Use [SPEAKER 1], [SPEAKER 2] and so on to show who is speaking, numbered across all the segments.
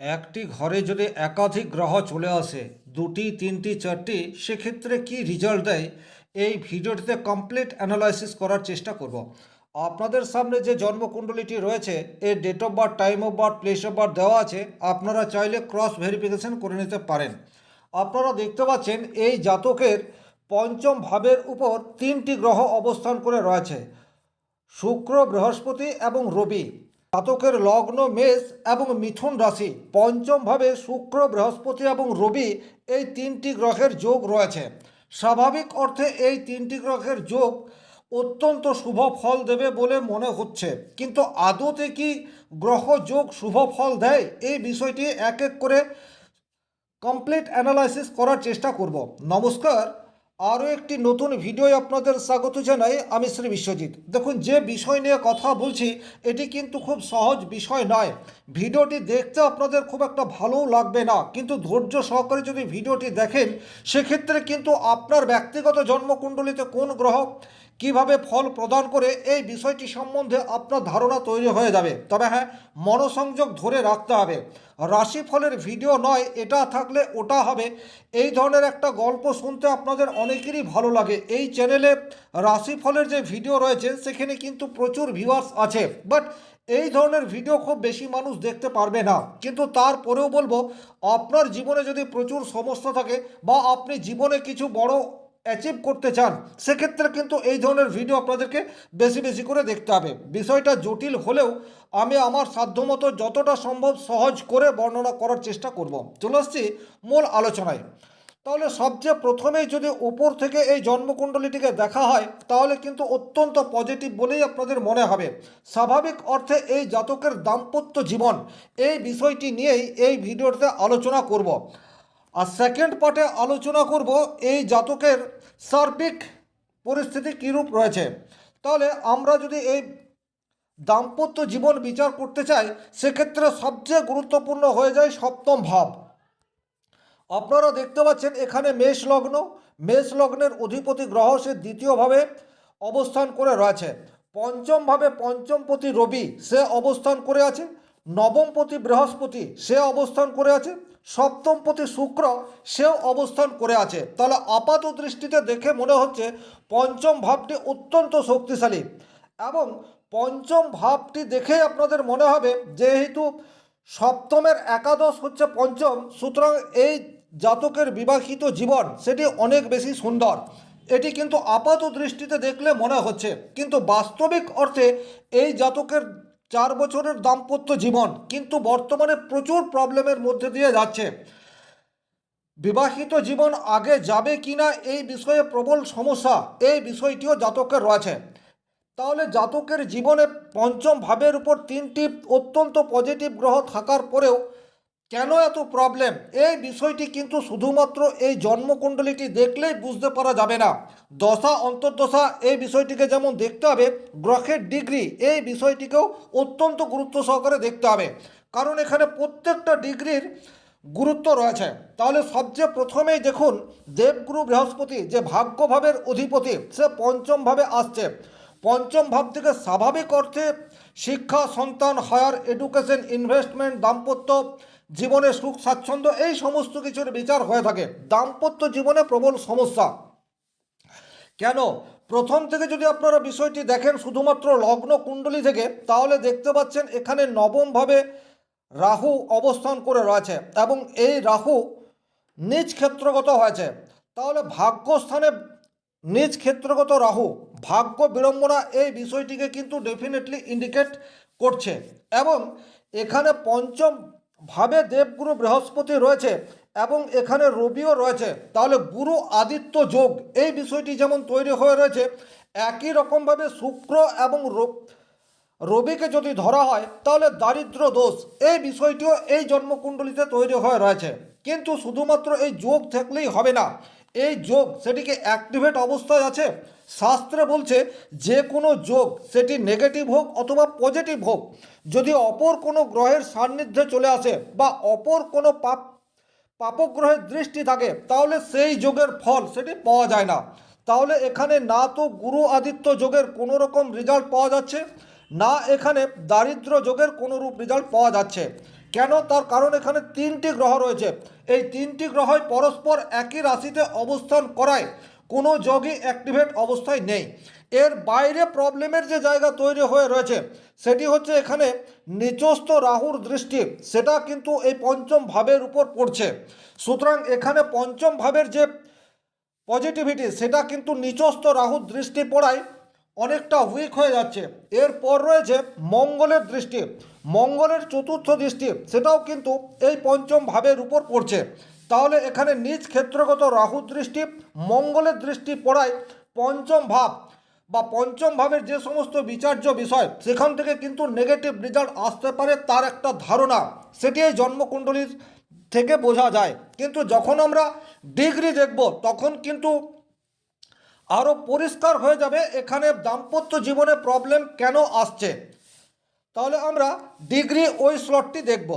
[SPEAKER 1] একটি ঘরে যদি একাধিক গ্রহ চলে আসে, দুটি, তিনটি, চারটি, সেক্ষেত্রে কি রেজাল্ট দেয়? এই ভিডিওটিতে কমপ্লিট অ্যানালাইসিস করার চেষ্টা করব। আপনাদের সামনে যে জন্মকুণ্ডলীটি রয়েছে, এর date of birth time of birth place of birth দেওয়া আছে, আপনারা চাইলে ক্রস ভেরিফিকেশন করে নিতে পারেন। আপনারা দেখতে পাচ্ছেন, এই জাতকের পঞ্চম ভাবের উপর তিনটি গ্রহ অবস্থান করে রয়েছে। শুক্র, বৃহস্পতি এবং রবি। জাতকের লগ্ন, মেষ এবং মিথুন রাশি। পঞ্চমভাবে শুক্র, বৃহস্পতি এবং রবি এই তিনটি গ্রহের যোগ রয়েছে। স্বাভাবিক অর্থে এই তিনটি গ্রহের যোগ অত্যন্ত শুভ ফল দেবে বলে মনে হচ্ছে। কিন্তু আদতে কি গ্রহ যোগ শুভ ফল দেয়? এই বিষয়টি এক এক করে কমপ্লিট অ্যানালাইসিস করার চেষ্টা করব। নমস্কার। আরও একটি নতুন ভিডিও আপনাদের স্বাগত জানাই আমি শ্রী বিশ্বজিৎ। দেখুন, যে বিষয় নিয়ে কথা বলছি, এটি কিন্তু খুব সহজ বিষয় নয়। ভিডিওটি দেখতে আপনাদের খুব একটা ভালোও লাগবে না, কিন্তু ধৈর্য সহকারে যদি ভিডিওটি দেখেন, সেক্ষেত্রে কিন্তু আপনার ব্যক্তিগত জন্মকুণ্ডলিতে কোন গ্রহ কীভাবে ফল প্রদান করে এই বিষয়টি সম্বন্ধে আপনার ধারণা তৈরি হয়ে যাবে। তবে হ্যাঁ মনোসংযোগ ধরে রাখতে হবে। রাশিফলের ভিডিও নয়, এটা থাকলে ওটা হবে। এই ধরনের একটা গল্প শুনতে আপনাদের অনেকেরই ভালো লাগে। এই চ্যানেলে রাশিফলের যে ভিডিও রয়েছে, সেখানে কিন্তু প্রচুর ভিউয়ার্স আছে। বাট এই ধরনের ভিডিও খুব বেশি মানুষ দেখতে পারবে না। কিন্তু তারপরেও বলব, আপনার জীবনে যদি প্রচুর সমস্যা থাকে বা আপনি জীবনে কিছু বড় অ্যাচিভ করতে চান, সেক্ষেত্রে কিন্তু এই ধরনের ভিডিও আপনাদেরকে বেশি বেশি করে দেখতে হবে। বিষয়টা জটিল হলেও আমি আমার সাধ্যমতো যতটা সম্ভব সহজ করে বর্ণনা করার চেষ্টা করব। চলে আসছি মূল আলোচনায়। তাহলে সবচেয়ে প্রথমেই যদি উপর থেকে এই জন্মকুণ্ডলীটিকে দেখা হয়, তাহলে কিন্তু অত্যন্ত পজিটিভ বলেই আপনাদের মনে হবে। স্বাভাবিক অর্থে এই জাতকের দাম্পত্য জীবন, এই বিষয়টি নিয়েই এই ভিডিওতে আলোচনা করব। আর সেকেন্ড পার্টে আলোচনা করব এই জাতকের সার্বিক পরিস্থিতি কীরূপ রয়েছে। তাহলে আমরা যদি এই দাম্পত্য জীবন বিচার করতে চাই, সেক্ষেত্রে সবচেয়ে গুরুত্বপূর্ণ হয়ে যায় সপ্তম ভাব। আপনারা দেখতে পাচ্ছেন এখানে মেষ লগ্ন। মেষ লগ্নের অধিপতি গ্রহ সে দ্বিতীয়ভাবে অবস্থান করে রয়েছে। পঞ্চমভাবে পঞ্চমপতি রবি সে অবস্থান করে আছে। নবমপতি বৃহস্পতি সে অবস্থান করে আছে। সপ্তমপতি শুক্র সেও অবস্থান করে আছে। তাহলে আপাত দৃষ্টিতে দেখে মনে হচ্ছে পঞ্চম ভাবটি অত্যন্ত শক্তিশালী এবং পঞ্চম ভাবটি দেখে আপনাদের মনে হবে যেহেতু সপ্তমের একাদশ হচ্ছে পঞ্চম, সুতরাং এই জাতকের বিবাহিত জীবন সেটি অনেক বেশি সুন্দর। এটি কিন্তু আপাত দৃষ্টিতে দেখলে মনে হচ্ছে। কিন্তু বাস্তবিক অর্থে এই জাতকের চার বছরের দাম্পত্য জীবন, কিন্তু বর্তমানে প্রচুর প্রবলেমের মধ্যে দিয়ে যাচ্ছে। বিবাহিত জীবন আগে যাবে কিনা এই বিষয়ে প্রবল সমস্যা, এই বিষয়টিও জাতকের রয়েছে। তাহলে জাতকের জীবনে পঞ্চম ভাবের উপর তিনটি অত্যন্ত পজিটিভ গ্রহ থাকার পরেও কেন এত প্রবলেম এই বিষয়টি কিন্তু শুধুমাত্র এই জন্মকুণ্ডলীটি দেখলেই বুঝতে পারা যাবে না। দশা, অন্তর্দশা, এই বিষয়টিকে যেমন দেখতে হবে, গ্রহের ডিগ্রি, এই বিষয়টিকেও অত্যন্ত গুরুত্ব সহকারে দেখতে হবে। কারণ এখানে প্রত্যেকটা ডিগ্রির গুরুত্ব রয়েছে। তাহলে সবচেয়ে প্রথমেই দেখুন, দেবগুরু বৃহস্পতি যে ভাগ্যভাবের অধিপতি, সে পঞ্চমভাবে আসছে। পঞ্চম ভাব থেকে স্বাভাবিক অর্থে শিক্ষা, সন্তান হায়ার এডুকেশন ইনভেস্টমেন্ট দাম্পত্য জীবনে সুখ, স্বাচ্ছন্দ্য, এই সমস্ত কিছুর বিচার হয়ে থাকে। দাম্পত্য জীবনে প্রবল সমস্যা। কেন? প্রথম থেকে যদি আপনারা বিষয়টি দেখেন, শুধুমাত্র লগ্ন কুণ্ডলী থেকে, তাহলে দেখতে পাচ্ছেন এখানে নবমভাবে রাহু অবস্থান করে রয়েছে এবং এই রাহু নিজ ক্ষেত্রগত হয়েছে। তাহলে ভাগ্যস্থানে নিজ ক্ষেত্রগত রাহু, ভাগ্য বিড়ম্বনা, এই বিষয়টিকে কিন্তু ডেফিনেটলি ইন্ডিকেট করছে। এবং এখানে পঞ্চম ভাবে দেবগুরু বৃহস্পতি রয়েছে এবং এখানে রবিও রয়েছে। তাহলে গুরু আদিত্য যোগ, এই বিষয়টি যেমন তৈরি হয়ে রয়েছে, একই রকমভাবে শুক্র এবং রবিকে যদি ধরা হয়, তাহলে দারিদ্র দোষ, এই বিষয়টিও এই জন্মকুণ্ডলিতে তৈরি হয়ে রয়েছে। কিন্তু শুধুমাত্র এই যোগ থাকলেই হবে না। এই যোগ সেটিকে অ্যাক্টিভেট অবস্থায় আছে। শাস্ত্রে বলছে, যে কোনো যোগ সেটি নেগেটিভ হোক অথবা পজিটিভ হোক, যদি অপর কোনো গ্রহের সান্নিধ্যে চলে আসে বা অপর কোনো পাপ, পাপগ্রহের দৃষ্টি থাকে, তাহলে সেই যোগের ফল সেটি পাওয়া যায় না। তাহলে এখানে না তো গুরু আদিত্য যোগের কোনো রকম রেজাল্ট পাওয়া যাচ্ছে, না এখানে দারিদ্র যোগের কোনো রূপ রেজাল্ট পাওয়া যাচ্ছে। কেন? তার কারণ এখানে তিনটি গ্রহ রয়েছে। এই তিনটি গ্রহই পরস্পর একই রাশিতে অবস্থান করায়। কোনো যোগই অ্যাক্টিভেট অবস্থায় নেই। এর বাইরে প্রবলেমের যে জায়গা তৈরি হয়ে রয়েছে, সেটি হচ্ছে এখানে নিচস্থ রাহুর দৃষ্টি। সেটা কিন্তু এই পঞ্চম ভাবের উপর পড়ছে। সুতরাং এখানে পঞ্চম ভাবের যে পজিটিভিটি সেটা কিন্তু নিচস্থ রাহুর দৃষ্টি পড়ায় অনেকটা উইক হয়ে যাচ্ছে। এরপর রয়েছে মঙ্গলের দৃষ্টি। মঙ্গলের চতুর্থ দৃষ্টি, সেটাও কিন্তু এই পঞ্চম ভাবের উপর পড়ছে। তাহলে এখানে নিজ ক্ষেত্রগত রাহু দৃষ্টি, মঙ্গলের দৃষ্টি পড়ায় পঞ্চম ভাব বা পঞ্চম ভাবের যে সমস্ত বিচার্য বিষয়, সেখান থেকে কিন্তু নেগেটিভ রেজাল্ট আসতে পারে তার একটা ধারণা। সেটি এই জন্মকুণ্ডলীর থেকে বোঝা যায়। কিন্তু যখন আমরা ডিগ্রি দেখব, তখন কিন্তু আরও পরিষ্কার হয়ে যাবে এখানে দাম্পত্য জীবনে প্রবলেম কেন আসছে। তাহলে আমরা ডিগ্রি ওই স্লটটি দেখব।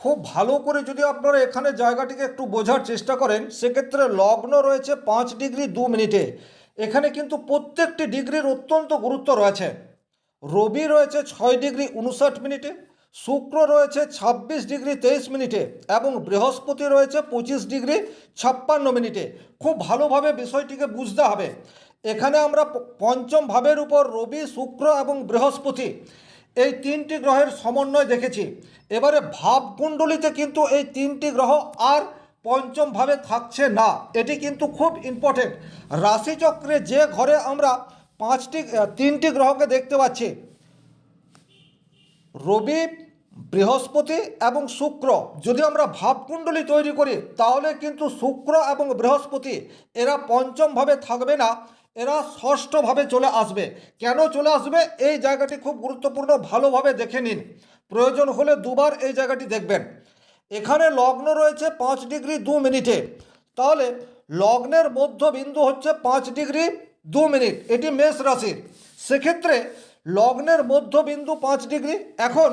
[SPEAKER 1] খুব ভালো করে যদি আপনারা এখানে জায়গাটিকে একটু বোঝার চেষ্টা করেন, সেক্ষেত্রে লগ্ন রয়েছে পাঁচ ডিগ্রি দু মিনিটে। এখানে কিন্তু প্রত্যেকটি ডিগ্রির অত্যন্ত গুরুত্ব রয়েছে। রবি রয়েছে ছয় ডিগ্রি উনষাট মিনিটে, শুক্র রয়েছে ছাব্বিশ ডিগ্রি তেইশ মিনিটে এবং বৃহস্পতি রয়েছে পঁচিশ ডিগ্রি ছাপ্পান্ন মিনিটে। খুব ভালোভাবে বিষয়টিকে বুঝতে হবে। এখানে আমরা পঞ্চম ভাবের উপর রবি, শুক্র এবং বৃহস্পতি এই তিনটি গ্রহের সমন্বয় দেখেছি। এবারে ভাবকুণ্ডলিতে কিন্তু এই তিনটি গ্রহ আর পঞ্চম ভাবে থাকছে না। এটি কিন্তু খুব ইম্পর্টেন্ট রাশিচক্রে যে ঘরে আমরা পাঁচটি তিনটি গ্রহকে দেখতে পাচ্ছি, রবি, বৃহস্পতি এবং শুক্র। যদি আমরা ভাবকুণ্ডলী তৈরি করি, তাহলে কিন্তু শুক্র এবং বৃহস্পতি এরা পঞ্চমভাবে থাকবে না। এরা ষষ্ঠভাবে চলে আসবে। কেন চলে আসবে? এই জায়গাটি খুব গুরুত্বপূর্ণ, ভালোভাবে দেখে নিন। প্রয়োজন হলে দুবার এই জায়গাটি দেখবেন। এখানে লগ্ন রয়েছে পাঁচ ডিগ্রি দু মিনিটে। তাহলে লগ্নের মধ্যবিন্দু হচ্ছে পাঁচ ডিগ্রি দু মিনিট। এটি মেষ রাশির। সেক্ষেত্রে লগ্নের মধ্যবিন্দু পাঁচ ডিগ্রি। এখন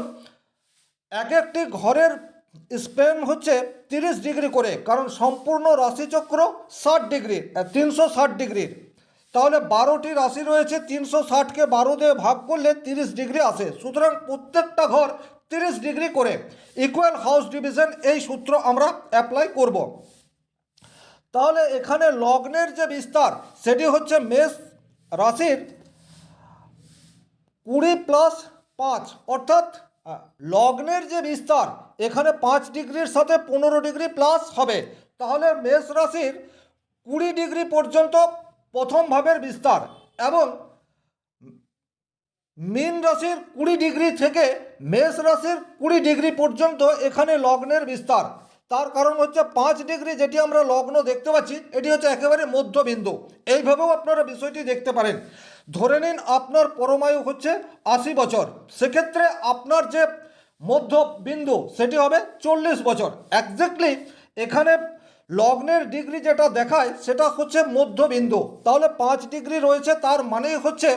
[SPEAKER 1] এক একটি ঘরের স্পেন হচ্ছে তিরিশ ডিগ্রি করে, কারণ সম্পূর্ণ রাশিচক্র ষাট ডিগ্রি, তিনশো ষাট ডিগ্রির। তাহলে বারোটি রাশি রয়েছে, তিনশো ষাটকে বারো দিয়ে ভাগ করলে তিরিশ ডিগ্রি আসে। সুতরাং প্রত্যেকটা ঘর তিরিশ ডিগ্রি করে। ইকুয়াল হাউস ডিভিশন এই সূত্র আমরা অ্যাপ্লাই করব। তাহলে এখানে লগ্নের যে বিস্তার, সেটি হচ্ছে মেষ রাশির কুড়ি প্লাস পাঁচ। অর্থাৎ লগ্নের যে বিস্তার, এখানে পাঁচ ডিগ্রির সাথে পনেরো ডিগ্রি প্লাস হবে। তাহলে মেষ রাশির কুড়ি ডিগ্রি পর্যন্ত প্রথম ভাবের বিস্তার এবং মীন রাশির কুড়ি ডিগ্রি থেকে মেষ রাশির কুড়ি ডিগ্রি পর্যন্ত এখানে লগ্নের বিস্তার। তার কারণ হচ্ছে পাঁচ ডিগ্রি যেটি আমরা লগ্ন দেখতে পাচ্ছি, এটি হচ্ছে একেবারে মধ্যবিন্দু। এইভাবেও আপনারা বিষয়টি দেখতে পারেন। ধরে নিন আপনার পরমায়ু হচ্ছে আশি বছর। সেক্ষেত্রে আপনার যে মধ্যবিন্দু, সেটি হবে চল্লিশ বছর। একজ্যাক্টলি এখানে লগ্নের ডিগ্রি যেটা দেখায়, সেটা হচ্ছে মধ্যবিন্দু। তাহলে পাঁচ ডিগ্রি রয়েছে, তার মানেই হচ্ছে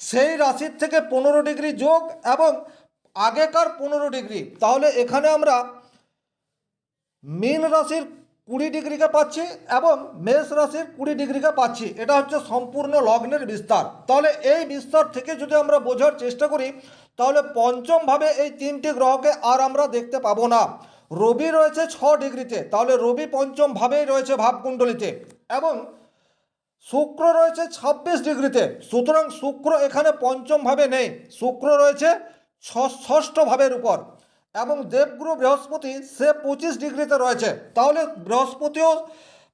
[SPEAKER 1] সেই রাশির থেকে পনেরো ডিগ্রি যোগ এবং আগেকার পনেরো ডিগ্রি। তাহলে এখানে আমরা মীন রাশির কুড়ি ডিগ্রিকে পাচ্ছি এবং মেষ রাশির কুড়ি ডিগ্রিকে পাচ্ছি। এটা হচ্ছে সম্পূর্ণ লগ্নের বিস্তার। তাহলে এই বিস্তার থেকে যদি আমরা বোঝার চেষ্টা করি, তাহলে পঞ্চমভাবে এই তিনটি গ্রহকে আর আমরা দেখতে পাবো না। রবি রয়েছে ছ ডিগ্রিতে, তাহলে রবি পঞ্চম ভাবেই রয়েছে ভাবকুণ্ডলিতে। এবং শুক্র রয়েছে ছাব্বিশ ডিগ্রিতে, সুতরাং শুক্র এখানে পঞ্চম ভাবে নেই, শুক্র রয়েছে ষষ্ঠ ভাবের উপর। এবং দেবগুরু বৃহস্পতি, সে পঁচিশ ডিগ্রিতে রয়েছে, তাহলে বৃহস্পতিও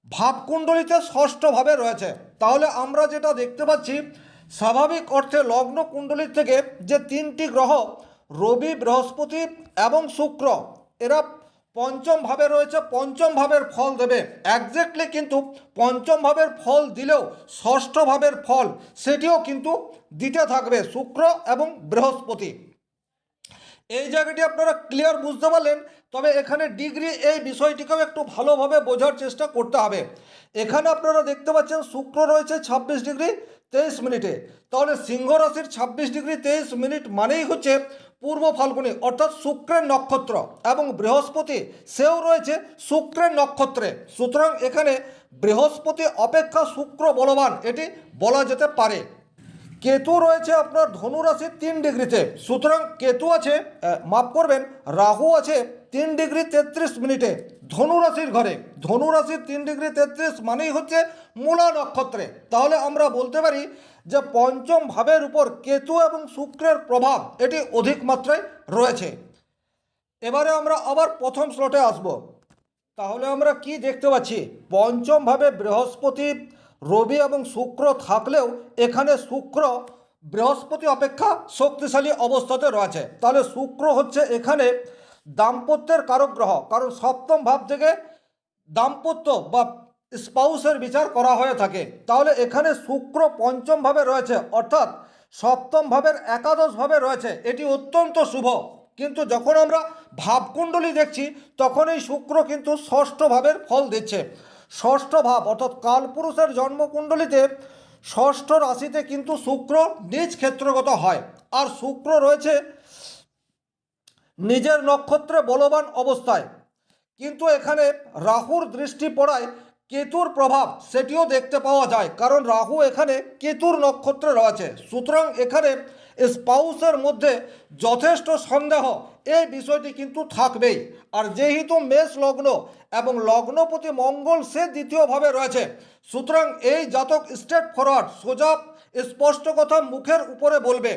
[SPEAKER 1] ভাবকুণ্ডলিতে ষষ্ঠভাবে রয়েছে। তাহলে আমরা যেটা দেখতে পাচ্ছি, স্বাভাবিক অর্থে লগ্ন কুণ্ডলীর থেকে যে তিনটি গ্রহ, রবি, বৃহস্পতি এবং শুক্র, এরা পঞ্চম ভাবে রয়েছে, পঞ্চম ভাবের ফল দেবে। একজ্যাক্টলি কিন্তু পঞ্চম ভাবের ফল দিলেও ষষ্ঠ ভাবের ফল, সেটিও কিন্তু দিতে থাকবে শুক্র এবং বৃহস্পতি। এই জায়গাটি আপনারা ক্লিয়ার বুঝতে পারলেন, তবে এখানে ডিগ্রি এই বিষয়টিকেও একটু ভালোভাবে বোঝার চেষ্টা করতে হবে। এখানে আপনারা দেখতে পাচ্ছেন শুক্র রয়েছে ছাব্বিশ ডিগ্রি তেইশ মিনিটে তাহলে সিংহ রাশির ছাব্বিশ ডিগ্রি তেইশ মিনিট মানেই হচ্ছে পূর্ব ফাল্গুনি, অর্থাৎ শুক্রের নক্ষত্র এবং বৃহস্পতি, সেও রয়েছে শুক্রের নক্ষত্রে। সুতরাং এখানে বৃহস্পতি অপেক্ষা শুক্র বলবান, এটি বলা যেতে পারে। কেতু রয়েছে আপনার ধনু রাশির তিন ডিগ্রিতে। সুতরাং কেতু আছে মাফ করবেন, রাহু আছে তিন ডিগ্রি তেত্রিশ মিনিটে ধনুরাশির ঘরে। ধনুরাশির তিন ডিগ্রি তেত্রিশ মানেই হচ্ছে মূলা নক্ষত্রে। তাহলে আমরা বলতে পারি যে পঞ্চম ভাবের উপর কেতু এবং শুক্রের প্রভাব, এটি অধিক মাত্রায় রয়েছে। এবারে আমরা আবার প্রথম স্লটে আসব। তাহলে আমরা কি দেখতে পাচ্ছি? পঞ্চমভাবে বৃহস্পতি, রবি এবং শুক্র থাকলেও এখানে শুক্র বৃহস্পতি অপেক্ষা শক্তিশালী অবস্থাতে রয়েছে। তাহলে শুক্র হচ্ছে এখানে দাম্পত্যের কারক গ্রহ, কারণ সপ্তম ভাব থেকে দাম্পত্য বা স্পাউসের বিচার করা হয়ে থাকে। তাহলে এখানে শুক্র পঞ্চম ভাবে রয়েছে, অর্থাৎ সপ্তম ভাবের একাদশ ভাবে রয়েছে। এটি অত্যন্ত শুভ। কিন্তু যখন আমরা ভাবকুণ্ডলী দেখছি, তখন এই শুক্র কিন্তু ষষ্ঠ ভাবের ফল দিচ্ছে। ষষ্ঠ ভাব, অর্থাৎ কালপুরুষের জন্মকুণ্ডলীতে ষষ্ঠ রাশিতে কিন্তু শুক্র নিজ ক্ষেত্রগত হয়। আর শুক্র রয়েছে নিজের নক্ষত্রে বলবান অবস্থায়। কিন্তু এখানে রাহুর দৃষ্টি পড়ায় কেতুর প্রভাব, সেটিও দেখতে পাওয়া যায়। কারণ রাহু এখানে কেতুর নক্ষত্রে রয়েছে। সুতরাং এখানে স্পাউসের মধ্যে যথেষ্ট সন্দেহ এই বিষয়টি কিন্তু থাকবেই। আর যেহেতু মেষ লগ্ন এবং লগ্নপতি মঙ্গল, সে দ্বিতীয়ভাবে রয়েছে। সুতরাং এই জাতক স্টেট ফরওয়ার্ড সোজা স্পষ্ট কথা মুখের উপরে বলবে।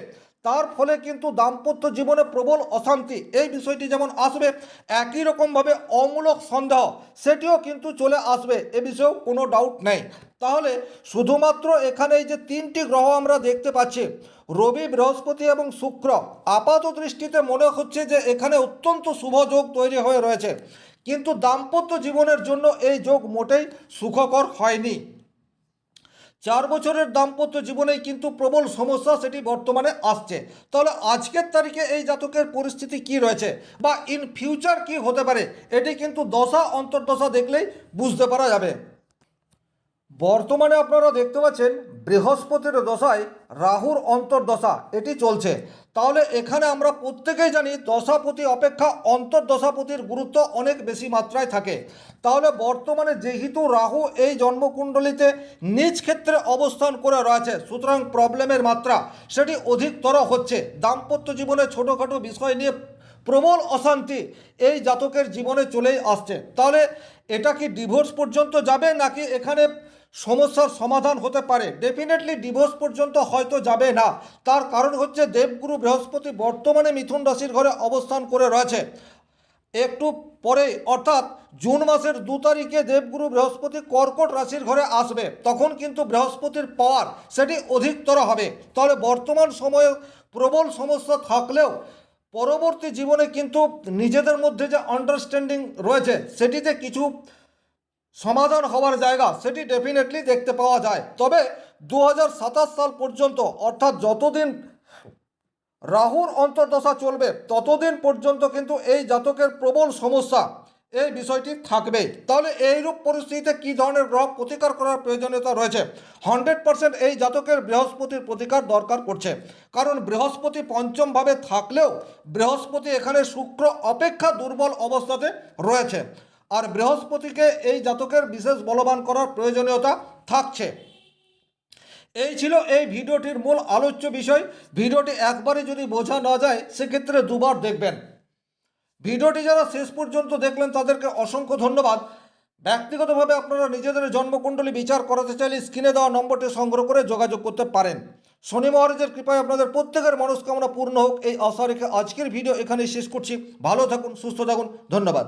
[SPEAKER 1] তার ফলে কিন্তু দাম্পত্য জীবনে প্রবল অশান্তি। এই বিষয়টি যেমন আসবে, একই রকমভাবে অমূলক সন্দেহ, সেটিও কিন্তু চলে আসবে, এ বিষয়েও কোনো ডাউট নেই। তাহলে শুধুমাত্র এখানে এই যে তিনটি গ্রহ আমরা দেখতে পাচ্ছি, রবি, বৃহস্পতি এবং শুক্র, আপাত দৃষ্টিতে মনে হচ্ছে যে এখানে অত্যন্ত শুভ যোগ তৈরি হয়ে রয়েছে। কিন্তু দাম্পত্য জীবনের জন্য এই যোগ মোটেই সুখকর হয়নি। চার বছরের দাম্পত্য জীবনে কিন্তু প্রবল সমস্যা সেটি বর্তমানে আসছে। তাহলে আজকের তারিখে এই জাতকের পরিস্থিতি কি রয়েছে বা ইন ফিউচার কি হতে পারে, এটি কিন্তু দশা অন্তর্দশা দেখলেই বুঝতে পারা যাবে। বর্তমানে আপনারা দেখতে পাচ্ছেন বৃহস্পতির দশায় রাহুর অন্তর্দশা, এটি চলছে। তাহলে এখানে আমরা প্রত্যেকেই জানি দশাপতি অপেক্ষা অন্তর্দশাপতির গুরুত্ব অনেক বেশি মাত্রায় থাকে। তাহলে বর্তমানে যেহেতু রাহু এই জন্মকুণ্ডলিতে নিজ ক্ষেত্রে অবস্থান করে রয়েছে, সুতরাং প্রবলেমের মাত্রা সেটি অধিকতর হচ্ছে। দাম্পত্য জীবনে ছোটোখাটো বিষয় নিয়ে প্রবল অশান্তি এই জাতকের জীবনে চলেই আসছে। তাহলে এটা কি ডিভোর্স পর্যন্ত যাবে নাকি এখানে সমস্যার সমাধান হতে পারে। ডেফিনেটলি ডিভোর্স পর্যন্ত হয়তো যাবে না। তার কারণ হচ্ছে দেবগুরু বৃহস্পতি বর্তমানে মিথুন রাশির ঘরে অবস্থান করে রয়েছে। একটু পরে, অর্থাৎ জুন মাসের দু তারিখে দেবগুরু বৃহস্পতি কর্কট রাশির ঘরে আসবে। তখন কিন্তু বৃহস্পতির পাওয়ার সেটি অধিকতর হবে। তাহলে বর্তমান সময়ে প্রবল সমস্যা থাকলেও পরবর্তী জীবনে কিন্তু নিজেদের মধ্যে যে আন্ডারস্ট্যান্ডিং রয়েছে, সেটিতে কিছু সমাধান হওয়ার জায়গা সেটি ডেফিনেটলি দেখতে পাওয়া যায়। তবে দু হাজার সাতাশ সাল পর্যন্ত, অর্থাৎ যতদিন রাহুর অন্তর্দশা চলবে, ততদিন পর্যন্ত কিন্তু এই জাতকের প্রবল সমস্যা এই বিষয়টি থাকবে। তাহলে এইরূপ পরিস্থিতিতে কী ধরনের গ্রহ প্রতিকার করার প্রয়োজনীয়তা রয়েছে? হান্ড্রেড পার্সেন্ট এই জাতকের বৃহস্পতির প্রতিকার দরকার পড়ছে কারণ বৃহস্পতি পঞ্চমভাবে থাকলেও বৃহস্পতি এখানে শুক্র অপেক্ষা দুর্বল অবস্থাতে রয়েছে। আর বৃহস্পতিকে এই জাতকের বিশেষ বলবান করার প্রয়োজনীয়তা থাকছে। এই ছিল এই ভিডিওটির মূল আলোচ্য বিষয়। ভিডিওটি একবারে যদি বোঝা না যায়, সেক্ষেত্রে দুবার দেখবেন। ভিডিওটি যারা শেষ পর্যন্ত দেখলেন, তাদেরকে অসংখ্য ধন্যবাদ। ব্যক্তিগতভাবে আপনারা নিজেদের জন্মকুণ্ডলী বিচার করাতে চাইলে স্ক্রিনে দেওয়া নম্বরটি সংগ্রহ করে যোগাযোগ করতে পারেন। শনি মহারাজের কৃপায় আপনাদের প্রত্যেকের মনস্কামনা পূর্ণ হোক। এই আশা আজকের ভিডিও এখানেই শেষ করছি। ভালো থাকুন, সুস্থ থাকুন। ধন্যবাদ।